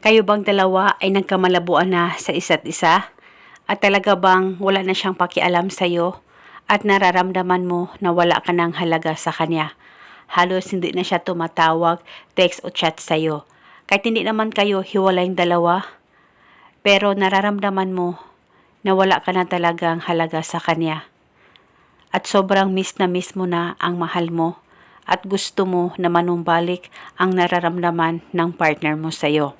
Kayo bang dalawa ay nagkamalabuan na sa isa't isa? At talaga bang wala na siyang pakialam sa'yo? At nararamdaman mo na wala ka ng halaga sa kanya? Halos hindi na siya tumatawag, text o chat sa'yo. Kahit hindi naman kayo hiwalayng dalawa, pero nararamdaman mo na wala ka na talagang halaga sa kanya. At sobrang miss na miss mo na ang mahal mo at gusto mo na manumbalik ang nararamdaman ng partner mo sa'yo.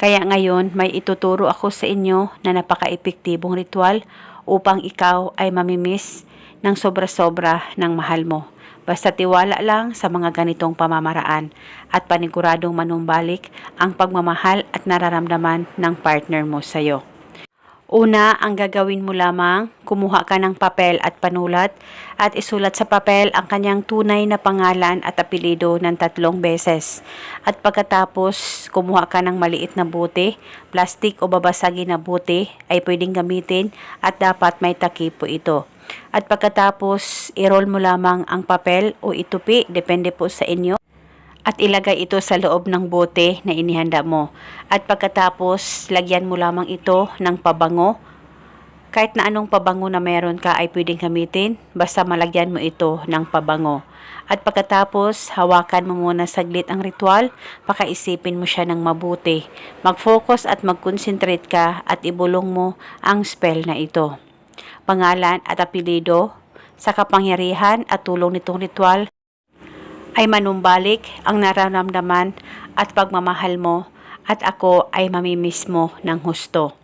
Kaya ngayon may ituturo ako sa inyo na napaka-epektibong ritual upang ikaw ay mamimiss ng sobra-sobra ng mahal mo. Basta tiwala lang sa mga ganitong pamamaraan at paniguradong manumbalik ang pagmamahal at nararamdaman ng partner mo sa'yo. Una, ang gagawin mo lamang, kumuha ka ng papel at panulat at isulat sa papel ang kanyang tunay na pangalan at apelido ng tatlong beses. At pagkatapos, kumuha ka ng maliit na buti, plastic o babasagin na buti ay pwedeng gamitin at dapat may takip ito. At pagkatapos, i-roll mo lamang ang papel o itupi, depende po sa inyo at ilagay ito sa loob ng bote na inihanda mo. At pagkatapos, lagyan mo lamang ito ng pabango. Kahit na anong pabango na meron ka ay pwedeng gamitin, basta malagyan mo ito ng pabango. At pagkatapos, hawakan mo muna saglit ang ritual, pakaisipin mo siya ng mabuti. Mag-focus at mag-concentrate ka at ibulong mo ang spell na ito. Pangalan at apelido, sa kapangyarihan at tulong nitong ritual, ay manumbalik ang nararamdaman at pagmamahal mo at ako ay mamimiss mo ng husto.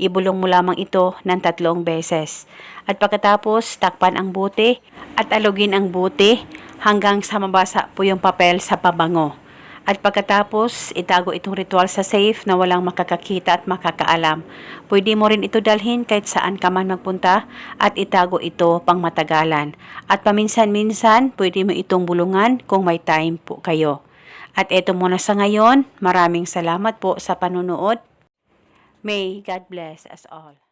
Ibulong mo lamang ito ng tatlong beses. At pagkatapos, takpan ang buti at alugin ang buti hanggang sa mabasa po yung papel sa pabango. At pagkatapos, itago itong ritual sa safe na walang makakakita at makakaalam. Pwede mo rin ito dalhin kahit saan ka man magpunta at itago ito pang matagalan. At paminsan-minsan, pwede mo itong bulungan kung may time po kayo. At eto muna sa ngayon, maraming salamat po sa panunood. May God bless us all.